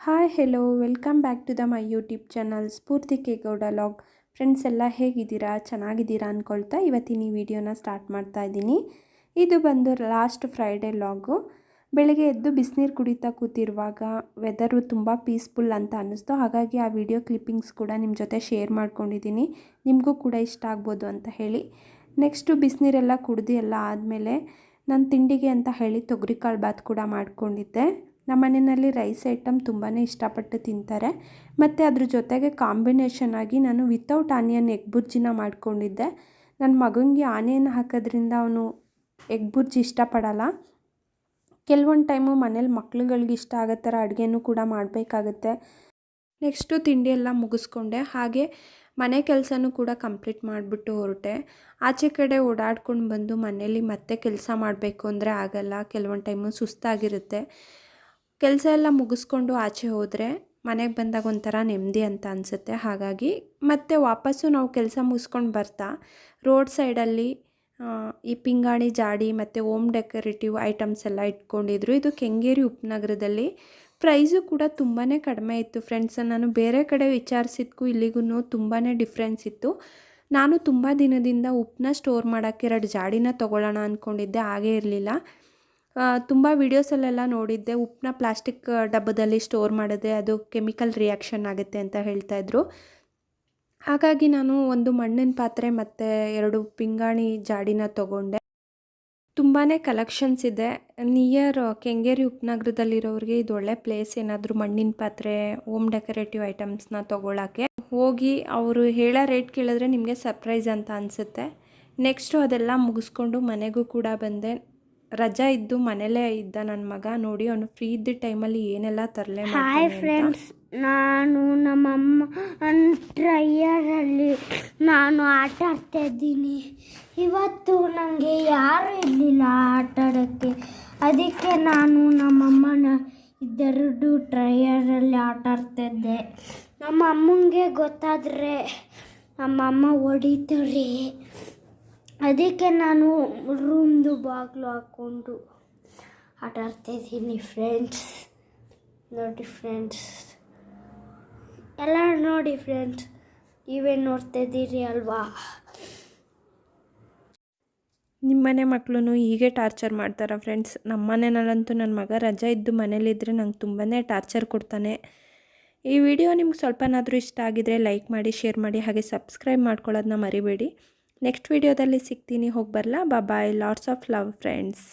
Hi hello welcome back to the my YouTube channel Spoorthi Kegowda vlog friends ಎಲ್ಲ ಹೇಗಿದ್ದೀರಾ? ಚೆನ್ನಾಗಿದ್ದೀರಾ ಅಂದ್ಕೊಳ್ತಾ ಇವತ್ತಿನ ಈ ವಿಡಿಯೋನ ಸ್ಟಾರ್ಟ್ ಮಾಡ್ತಾ ಇದ್ದೀನಿ. ಇದು ಬಂದು ಲಾಸ್ಟ್ ಫ್ರೈಡೇ ಲಾಗು ಬೆಳಗ್ಗೆ ಎದ್ದು ಬಿಸಿನೀರು ಕುಡಿತಾ ಕೂತಿರುವಾಗ ವೆದರು ತುಂಬ ಪೀಸ್ಫುಲ್ ಅಂತ ಅನ್ನಿಸ್ತು. ಹಾಗಾಗಿ ಆ ವಿಡಿಯೋ ಕ್ಲಿಪ್ಪಿಂಗ್ಸ್ ಕೂಡ ನಿಮ್ಮ ಜೊತೆ ಶೇರ್ ಮಾಡ್ಕೊಂಡಿದ್ದೀನಿ. ನಿಮಗೂ ಕೂಡ ಇಷ್ಟ ಆಗ್ಬೋದು ಅಂತ ಹೇಳಿ. ನೆಕ್ಸ್ಟು ಬಿಸಿನೀರೆಲ್ಲ ಕುಡ್ದು ಎಲ್ಲ ಆದಮೇಲೆ ನಾನು ತಿಂಡಿಗೆ ಅಂತ ಹೇಳಿ ತೊಗರಿಕಾಳು ಬಾತ್ ಕೂಡ ಮಾಡ್ಕೊಂಡಿದ್ದೆ. ನಮ್ಮ ಮನೆಯಲ್ಲಿ ರೈಸ್ ಐಟಮ್ ತುಂಬಾ ಇಷ್ಟಪಟ್ಟು ತಿಂತಾರೆ. ಮತ್ತು ಅದ್ರ ಜೊತೆಗೆ ಕಾಂಬಿನೇಷನ್ ಆಗಿ ನಾನು ವಿತೌಟ್ ಆನಿಯನ್ ಎಗ್ ಬುರ್ಜಿನ ಮಾಡಿಕೊಂಡಿದ್ದೆ. ನನ್ನ ಮಗನಿಗೆ ಆನಿಯನ್ ಹಾಕೋದ್ರಿಂದ ಅವನು ಎಗ್ ಬುರ್ಜಿ ಇಷ್ಟಪಡಲ್ಲ. ಕೆಲವೊಂದು ಟೈಮು ಮನೇಲಿ ಮಕ್ಳುಗಳಿಗೆ ಇಷ್ಟ ಆಗೋ ಥರ ಅಡುಗೆನೂ ಕೂಡ ಮಾಡಬೇಕಾಗತ್ತೆ. ನೆಕ್ಸ್ಟು ತಿಂಡಿ ಎಲ್ಲ ಮುಗಿಸ್ಕೊಂಡೆ. ಹಾಗೆ ಮನೆ ಕೆಲಸನೂ ಕೂಡ ಕಂಪ್ಲೀಟ್ ಮಾಡಿಬಿಟ್ಟು ಹೊರಟೆ. ಆಚೆ ಕಡೆ ಓಡಾಡ್ಕೊಂಡು ಬಂದು ಮನೇಲಿ ಮತ್ತೆ ಕೆಲಸ ಮಾಡಬೇಕು ಅಂದರೆ ಆಗಲ್ಲ. ಕೆಲವೊಂದು ಟೈಮು ಸುಸ್ತಾಗಿರುತ್ತೆ. ಕೆಲಸ ಎಲ್ಲ ಮುಗಿಸ್ಕೊಂಡು ಆಚೆ ಹೋದರೆ ಮನೆಗೆ ಬಂದಾಗ ಒಂಥರ ನೆಮ್ಮದಿ ಅಂತ ಅನಿಸುತ್ತೆ. ಹಾಗಾಗಿ ಮತ್ತೆ ವಾಪಸ್ಸು ನಾವು ಕೆಲಸ ಮುಗಿಸ್ಕೊಂಡು ಬರ್ತಾ, ರೋಡ್ ಸೈಡಲ್ಲಿ ಈ ಪಿಂಗಾಣಿ ಜಾಡಿ ಮತ್ತು ಓಮ್ ಡೆಕೋರೇಟಿವ್ ಐಟಮ್ಸ್ ಎಲ್ಲ ಇಟ್ಕೊಂಡಿದ್ರು. ಇದು ಕೆಂಗೇರಿ ಉಪನಗರದಲ್ಲಿ. ಪ್ರೈಸು ಕೂಡ ತುಂಬಾ ಕಡಿಮೆ ಇತ್ತು ಫ್ರೆಂಡ್ಸ್. ನಾನು ಬೇರೆ ಕಡೆ ವಿಚಾರಿಸಿದ್ಕೂ ಇಲ್ಲಿಗೂ ತುಂಬಾ ಡಿಫ್ರೆನ್ಸ್ ಇತ್ತು. ನಾನು ತುಂಬ ದಿನದಿಂದ ಉಪ್ಪನ್ನ ಸ್ಟೋರ್ ಮಾಡೋಕ್ಕೆ ಎರಡು ಜಾಡಿನ ತೊಗೊಳ್ಳೋಣ ಅಂದ್ಕೊಂಡಿದ್ದೆ ಹಾಗೇ ಇರಲಿಲ್ಲ. ತುಂಬ ವೀಡಿಯೋಸಲ್ಲೆಲ್ಲ ನೋಡಿದ್ದೆ. ಉಪ್ಪನ್ನ ಪ್ಲಾಸ್ಟಿಕ್ ಡಬ್ಬದಲ್ಲಿ ಸ್ಟೋರ್ ಮಾಡಿದ್ರೆ ಅದು ಕೆಮಿಕಲ್ ರಿಯಾಕ್ಷನ್ ಆಗುತ್ತೆ ಅಂತ ಹೇಳ್ತಾಯಿದ್ರು ಹಾಗಾಗಿ ನಾನು ಒಂದು ಮಣ್ಣಿನ ಪಾತ್ರೆ ಮತ್ತು ಎರಡು ಪಿಂಗಾಣಿ ಜಾಡಿನ ತಗೊಂಡೆ. ತುಂಬಾ ಕಲೆಕ್ಷನ್ಸ್ ಇದೆ. ನಿಯರ್ ಕೆಂಗೇರಿ ಉಪನಗರದಲ್ಲಿರೋರಿಗೆ ಇದು ಒಳ್ಳೆ ಪ್ಲೇಸ್. ಏನಾದರೂ ಮಣ್ಣಿನ ಪಾತ್ರೆ, ಹೋಮ್ ಡೆಕೋರೇಟಿವ್ ಐಟಮ್ಸ್ನ ತೊಗೊಳಕ್ಕೆ. ಹೋಗಿ ಅವರು ಹೇಳೋ ರೇಟ್ ಕೇಳಿದ್ರೆ ನಿಮಗೆ ಸರ್ಪ್ರೈಸ್ ಅಂತ ಅನಿಸುತ್ತೆ. ನೆಕ್ಸ್ಟು ಅದೆಲ್ಲ ಮುಗಿಸ್ಕೊಂಡು ಮನೆಗೂ ಕೂಡ ಬಂದೆ. ರಜಾ ಇದ್ದು ಮನೇಲೇ ಇದ್ದ ನನ್ನ ಮಗ ನೋಡಿ ಅವನು ಫ್ರೀ ಇದ್ದ ಟೈಮಲ್ಲಿ ಏನೆಲ್ಲ ತರಲೆ ಹಾಯ್ ಫ್ರೆಂಡ್ಸ್ ನಾನು ನಮ್ಮಮ್ಮ ಟ್ರೈಯರಲ್ಲಿ ನಾನು ಆಟ ಆಡ್ತಾ ಇದ್ದೀನಿ. ಇವತ್ತು ನನಗೆ ಯಾರು ಇರಲಿಲ್ಲ ಆಟ ಆಡೋಕ್ಕೆ. ಅದಕ್ಕೆ ನಾನು ನಮ್ಮಮ್ಮನ ಇದ್ದೆರಡು ಟ್ರೈಯರಲ್ಲಿ ಆಟ ಆಡ್ತಿದ್ದೆ ನಮ್ಮ ಅಮ್ಮಂಗೆ ಗೊತ್ತಾದರೆ ನಮ್ಮಮ್ಮ ಹೊಡಿತಾರೆ. ಅದಕ್ಕೆ ನಾನು ರೂಮ್ದು ಬಾಗಿಲು ಹಾಕ್ಕೊಂಡು ಆಟ ಆಡ್ತಾಯಿದ್ದೀನಿ ಫ್ರೆಂಡ್ಸ್ ನೋಡಿ ಫ್ರೆಂಡ್ಸ್ ಎಲ್ಲ ನೋಡಿ ಫ್ರೆಂಡ್ಸ್ ನೀವೇ ನೋಡ್ತಾ ಇದ್ದೀರಿ ಅಲ್ವಾ? ನಿಮ್ಮನೆ ಮಕ್ಕಳು ಹೀಗೆ ಟಾರ್ಚರ್ ಮಾಡ್ತಾರ ಫ್ರೆಂಡ್ಸ್ ನಮ್ಮ ಮನೆಯಲ್ಲಂತೂ ನನ್ನ ಮಗ ರಜಾ ಇದ್ದು ಮನೇಲಿದ್ದರೆ ನಂಗೆ ತುಂಬಾ ಟಾರ್ಚರ್ ಕೊಡ್ತಾನೆ. ಈ ವಿಡಿಯೋ ನಿಮ್ಗೆ ಸ್ವಲ್ಪನಾದರೂ ಇಷ್ಟ ಆಗಿದರೆ ಲೈಕ್ ಮಾಡಿ ಶೇರ್ ಮಾಡಿ, ಹಾಗೆ ಸಬ್ಸ್ಕ್ರೈಬ್ ಮಾಡ್ಕೊಳ್ಳೋದನ್ನ ಮರಿಬೇಡಿ. ನೆಕ್ಸ್ಟ್ ವಿಡಿಯೋದಲ್ಲಿ ಸಿಗ್ತೀನಿ. ಹೋಗಿ ಬರಲಾ. Bye lots of love friends